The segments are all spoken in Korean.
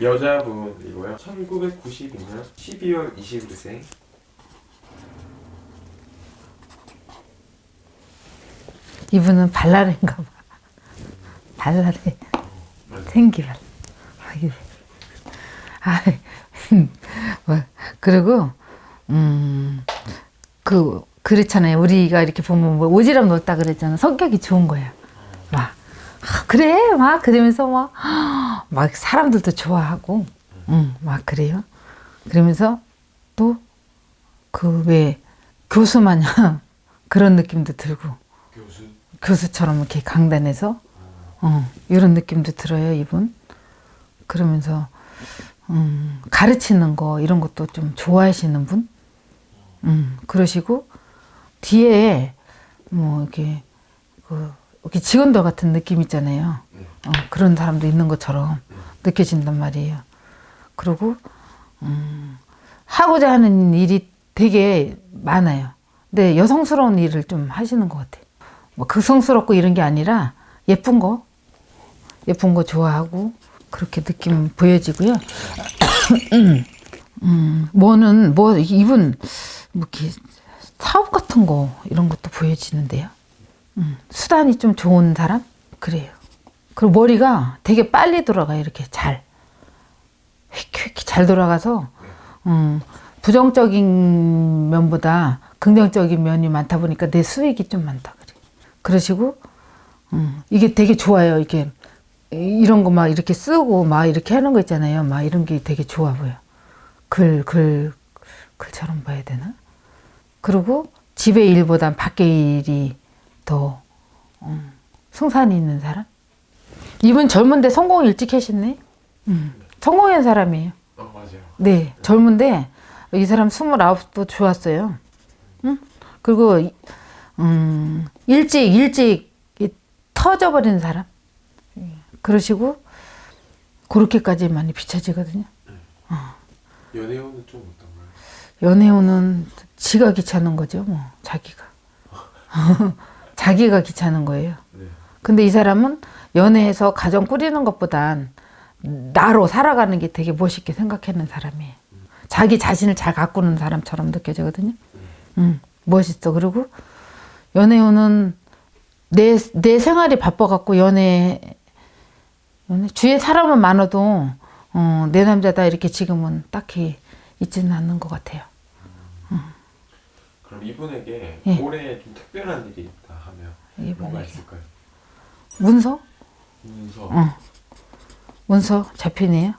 여자분이고요. 1992년 12월 20일생. 이분은 발랄인가 봐. 발랄해. 생기 발. 아. 아, 뭐, 그리고, 음, 그, 그렇잖아요. 우리가 이렇게 보면 뭐 오지랖 넓다 그랬잖아. 성격이 좋은 거야. 막, 아, 그래? 막, 그러면서 막, 막 사람들도 좋아하고, 응, 막 그래요. 그러면서 또, 그 왜, 교수 마냥 그런 느낌도 들고, 교수. 교수처럼 이렇게 강단에서 어, 이런 느낌도 들어요 이분 그러면서 음, 가르치는 거 이런 것도 좀 좋아하시는 분 음, 그러시고 뒤에 뭐 이렇게 그 이렇게 직원들 같은 느낌 있잖아요. 어, 그런 사람도 있는 것처럼 느껴진단 말이에요. 그리고 음, 하고자 하는 일이 되게 많아요. 근데 여성스러운 일을 좀 하시는 것 같아요. 뭐 극성스럽고 이런 게 아니라 예쁜 거 예쁜 거 좋아하고 그렇게 느낌 보여지고요. 음, 뭐는 뭐 이분 뭐 이렇게 사업 같은 거 이런 것도 보여지는데요. 음, 수단이 좀 좋은 사람 그래요. 그리고 머리가 되게 빨리 돌아가 요 이렇게 잘 휙휙 잘 돌아가서 음, 부정적인 면보다 긍정적인 면이 많다 보니까 내 수익이 좀 많다 그래. 그러시고 음, 이게 되게 좋아요. 이게 이런 거 막 이렇게 쓰고 막 이렇게 하는 거 있잖아요. 막 이런 게 되게 좋아 보여. 글, 글, 글처럼 봐야 되나? 그리고 집의 일보단 밖의 일이 더 음, 승산이 있는 사람? 이분 젊은데 성공 일찍 하셨네? 음, 성공한 사람이에요. 어 맞아요. 네, 젊은데 이 사람 29도 좋았어요. 응? 그리고 이- 음, 일찍 일찍 이 터져버린 사람. 예, 그러시고 그렇게까지 많이 비춰지거든요. 연애운은 좀 어떤가요? 연애운은 지가 귀찮은 거죠, 뭐 자기가. 자기가 귀찮은 거예요. 네. 근데 이 사람은 연애해서 가정 꾸리는 것보단 나로 살아가는 게 되게 멋있게 생각하는 사람이에요. 자기 자신을 잘 가꾸는 사람처럼 느껴지거든요. 음, 멋있어. 그리고 연애운은 내, 내 생활이 바빠갖고 연애, 연애, 주위에 사람은 많아도, 어, 내 남자다 이렇게 지금은 딱히 있지는 않는 것 같아요. 그럼 이분에게 예. 올해 좀 특별한 일이 있다 하면 뭐가 이분에게. 있을까요? 문서? 문서. 어. 문서 잡히네요.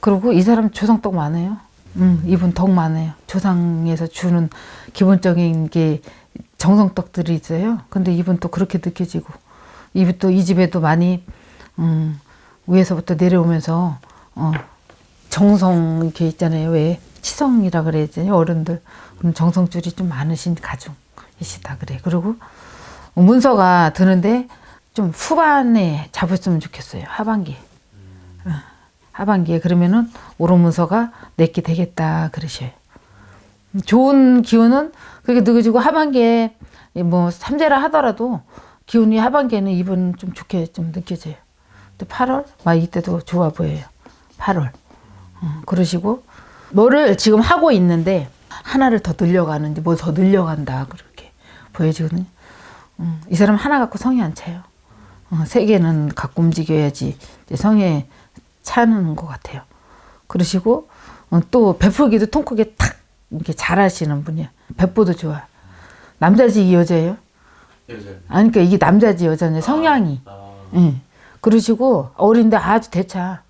그리고 이 사람 조상 떡 많아요. 음, 이분 덕 많아요. 조상에서 주는 기본적인 게 정성 떡들이 있어요. 근데 이분 또 그렇게 느껴지고, 이분 또 이 집에도 많이, 음, 위에서부터 내려오면서, 어, 정성 이렇게 있잖아요. 왜? 치성이라 그래야지 어른들. 그럼 정성줄이 좀 많으신 가중이시다 그래. 그리고 문서가 드는데 좀 후반에 잡았으면 좋겠어요. 하반기. 어, 하반기에 그러면은 오른 문서가 내게 되겠다 그러셔요. 음, 좋은 기운은 그렇게 느껴지고 하반기에 뭐 삼재라 하더라도 기운이 하반기에는 이분 좀 좋게 좀 느껴져요. 근데 8월 막 이때도 좋아 보여요. 8월. 어, 그러시고 뭐를 지금 하고 있는데 하나를 더 늘려가는지 뭐더 늘려간다 그렇게 보여지거든요. 음, 이 사람 하나 갖고 성이 안 차요. 어, 세 개는 갖고 움직여야지 이제 성에 차는 것 같아요. 그러시고 어, 또 베풀기도 통 크게 탁 이렇게 잘하시는 분이야. 배포도 좋아. 남자지 여자예요? 여자. 아니 그러니까 이게 남자지 여자냐 성향이. 아. 예. 그러시고 어린데 아주 대차.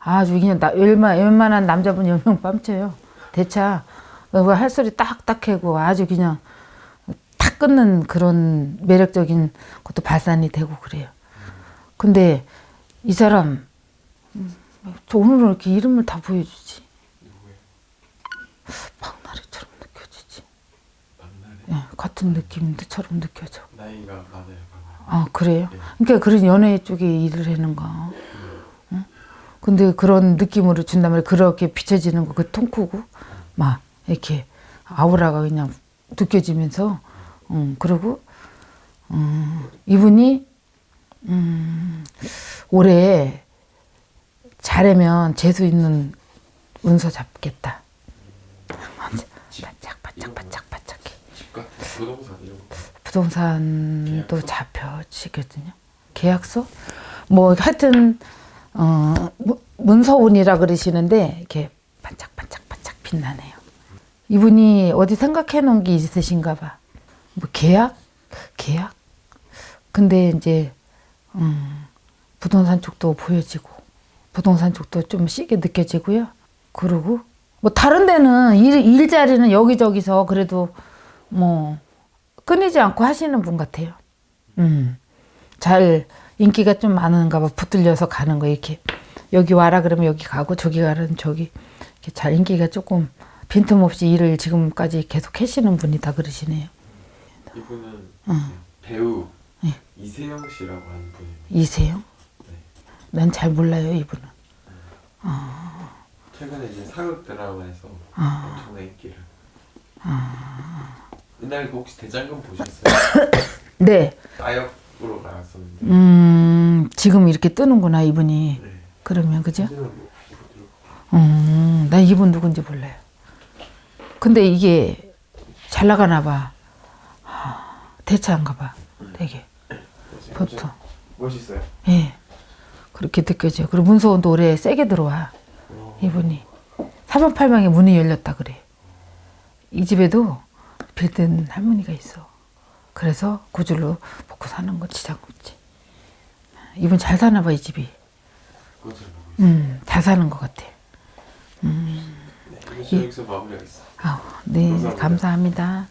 아주 그냥 나, 웬만, 웬만한 남자분 열명 뺨쳐요. 대차. 어, 할 소리 딱딱 하고 아주 그냥 탁 끊는 그런 매력적인 것도 발산이 되고 그래요. 근데 이 사람 음, 저 오늘은 이렇게 이름을 다 보여주지. 박나래처럼 느껴지지. 예, 같은 느낌처럼 느껴져. 나이가 많아요. 아 그래요? 네. 그러니까 그런 연애 쪽에 일을 하는가? 응? 근데 그런 느낌으로 준단 말이야. 그렇게 비춰지는 거, 그 통크고 막 이렇게 아우라가 그냥 느껴지면서, 음 그리고 음, 이분이 음, 올해 잘하면 재수 있는 문서 잡겠다. 집, 바짝 바짝 바짝 부동산 거. 부동산도? 잡혀지거든요. 계약서? 뭐 하여튼 어, 무- 문서운이라 그러시는데 이렇게 반짝반짝 반짝 빛나네요. 이분이 어디 생각해 놓은 게 있으신가 봐. 뭐 계약? 계약? 근데 이제 음, 부동산 쪽도 보여지고 부동산 쪽도 좀 시게 느껴지고요. 그리고 뭐 다른 데는 일, 일자리는 여기저기서 그래도 뭐 끊이지 않고 하시는 분 같아요. 음. 잘 인기가 좀 많은가 봐. 붙들려서 가는 거 이렇게 여기 와라 그러면 여기 가고 저기 가라면 저기 이렇게 잘 인기가 조금 빈틈없이 일을 지금까지 계속 하시는 분이다 그러시네요. 이분은 응. 배우 네. 이세영 씨라고 하는 분입니다. 이세요? 네. 난 잘 몰라요 이분은. 최근에 이제 사극 드라마에서 아. 엄청난 인기를. 옛날에 그 혹시 대장금 보셨어요? 네. 아역 으로 나왔었는데. 음 지금 이렇게 뜨는구나 이분이. 네. 그러면 그죠? 뭐 음, 나 이분 누군지 몰라요. 근데 이게 잘 나가나 봐. 하, 대차인가 봐. 되게 들어보세요. 보통. 멋있어요. 예. 그렇게 느껴져요. 그리고 문서원도 올해 세게 들어와. 어, 이분이. 사방팔방에 문이 열렸다 그래. 이 집에도 빌든 할머니가 있어. 그래서 구줄로 먹고 사는 거 지장 없지. 이분 잘 사나 봐, 이 집이. 음, 잘 사는 것 같아. 네, 이거 여기서 마무리하겠습니다. 아우, 네, 감사합니다. 감사합니다.